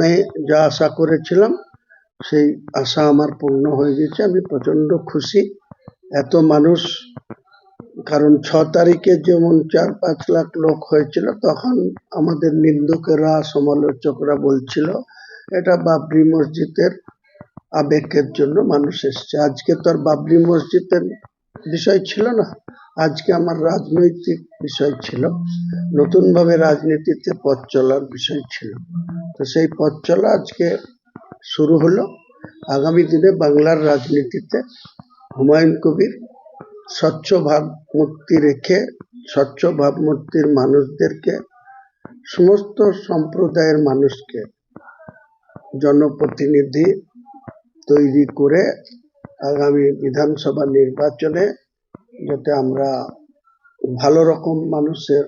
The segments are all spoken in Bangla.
আমি যা আশা করেছিলাম, সেই আশা আমার পূর্ণ হয়ে গেছে। আমি প্রচণ্ড খুশি। এত মানুষ, কারণ ছ তারিখে যেমন চার পাঁচ লাখ লোক হয়েছিল, তখন আমাদের নিন্দুকেরা, সমালোচকরা বলছিল, এটা বাবরি মসজিদের আবেগের জন্য মানুষ এসছে। আজকে তো আর বাবরি মসজিদের বিষয় ছিল না। আজকে আমার রাজনৈতিক বিষয় ছিল। নতুনভাবে রাজনীতিতে পথ চলার বিষয় ছিল। তো সেই পথ চলা আজকে শুরু হলো। আগামী দিনে বাংলার রাজনীতিতে হুমায়ুন কবির স্বচ্ছ ভাবমূর্তি রেখে, স্বচ্ছ ভাবমূর্তির মানুষদেরকে, সমস্ত সম্প্রদায়ের মানুষকে জনপ্রতিনিধি তৈরি করে আগামী বিধানসভা নির্বাচনে যাতে আমরা ভালো রকম মানুষের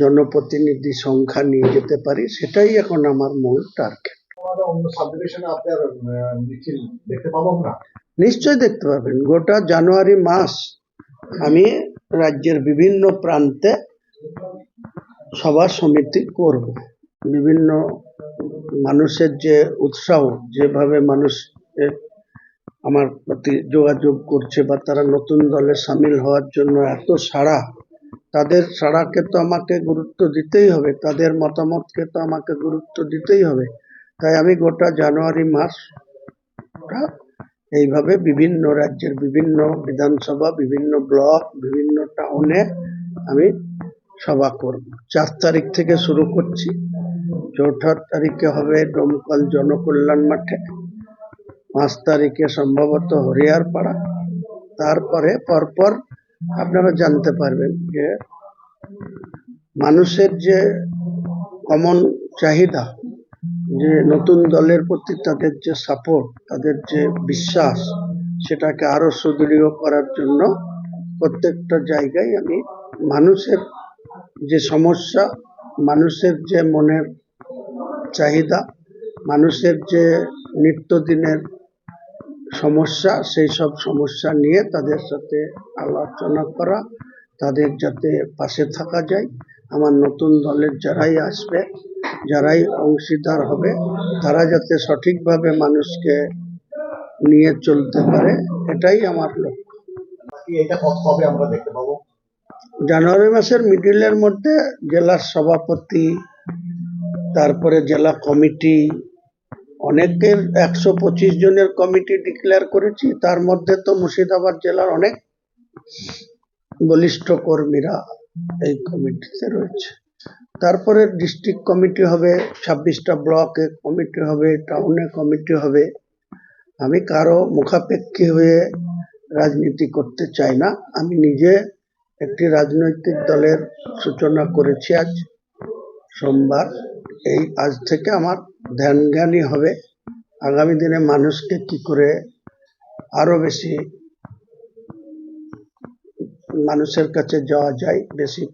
জনপ্রতিনিধি সংখ্যা নিয়ে যেতে পারি সেটাই এখন আমার মূল টার্গেট নিশ্চয় দেখতে পাবেন। গোটা জানুয়ারি মাস আমি রাজ্যের বিভিন্ন প্রান্তে সভা সমিতি করব। বিভিন্ন মানুষের যে উৎসাহ যেভাবে মানুষ আমার প্রতি যোগাযোগ করছে বা তারা নতুন দলে সামিল হওয়ার জন্য এত সাড়া, তাদের সাড়াকে তো আমাকে গুরুত্ব দিতেই হবে, তাদের মতামতকে তো আমাকে গুরুত্ব দিতেই হবে। তাই আমি গোটা জানুয়ারি মাস এইভাবে বিভিন্ন রাজ্যের বিভিন্ন বিধানসভা, বিভিন্ন ব্লক, বিভিন্ন টাউনে আমি সভা করব। চার তারিখ থেকে শুরু করছি। চৌঠা তারিখে হবে ডোমকল জনকল্যাণ মাঠে। পাঁচ তারিখে সম্ভবত হরিয়ারপাড়া। তারপরে পরপর আপনারা জানতে পারবেন যে মানুষের যে কমন চাহিদা, যে নতুন দলের প্রতি তাদের যে সাপোর্ট তাদের যে বিশ্বাস, সেটাকে আরও সুদৃঢ় করার জন্য প্রত্যেকটা জায়গায় আমি মানুষের যে সমস্যা, মানুষের যে মনের চাহিদা, মানুষের যে নিত্যদিনের সমস্যা সেই সব সমস্যা নিয়ে তাদের সাথে আলোচনা করা তাদের যাতে পাশে থাকা যায়। আমার নতুন দলের যারাই আসবে যারাই অংশীদার হবে তারা যাতে সঠিকভাবে মানুষকে নিয়ে চলতে পারে এটাই আমার লক্ষ্য। এটা কত আমরা জানুয়ারি মাসের মিডিলের মধ্যে জেলার সভাপতি তারপরে জেলা কমিটি অনেকের একশো পঁচিশ জনের কমিটি ডিক্লেয়ার করেছি, তার মধ্যে তো মুর্শিদাবাদ জেলার অনেক বলিষ্ঠ কর্মীরা এই কমিটিতে রয়েছে। তারপরে ডিস্ট্রিক্ট কমিটি হবে, ছাব্বিশটা ব্লকে কমিটি হবে, টাউনে কমিটি হবে। আমি কারও মুখাপেক্ষী হয়ে রাজনীতি করতে চাই না, আমি নিজে একটি রাজনৈতিক দলের সূচনা করেছি আজ, সোমবার। এই আজ থেকে আমার ধ্যান জ্ঞানই হবে। আগামী দিনে মানুষকে কি করে আরও বেশি মানুষের কাছে যাওয়া যায়, বেশি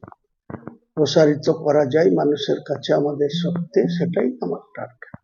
প্রসারিত করা যায় মানুষের কাছে আমাদের শক্তি, সেটাই আমার টার্গেট